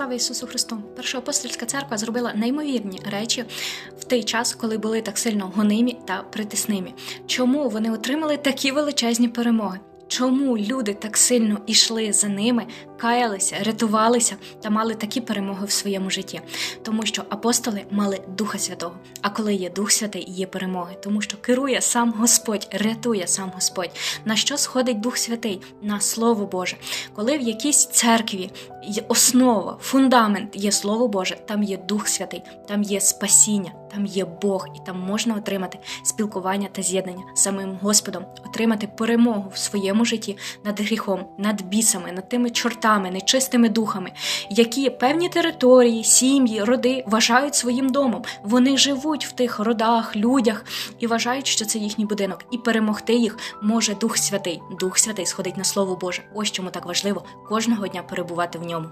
Слава Ісусу Христу! Перша апостольська церква зробила неймовірні речі в той час, коли були так сильно гонимі та притиснимі. Чому вони отримали такі величезні перемоги? Чому люди так сильно ішли за ними, каялися, рятувалися та мали такі перемоги в своєму житті? Тому що апостоли мали Духа Святого. А коли є Дух Святий, є перемоги, тому що керує сам Господь, рятує сам Господь. На що сходить Дух Святий? На Слово Боже. Коли в якійсь церкві є основа, фундамент є Слово Боже, там є Дух Святий, там є спасіння, там є Бог, і там можна отримати спілкування та з'єднання з самим Господом, отримати перемогу в своєму житті над гріхом, над бісами, над тими чортами, нечистими духами, які певні території, сім'ї, роди вважають своїм домом. Вони живуть в тих родах, людях і вважають, що це їхній будинок. І перемогти їх може Дух Святий. Дух Святий сходить на Слово Боже. Ось чому так важливо кожного дня перебувати в ньому.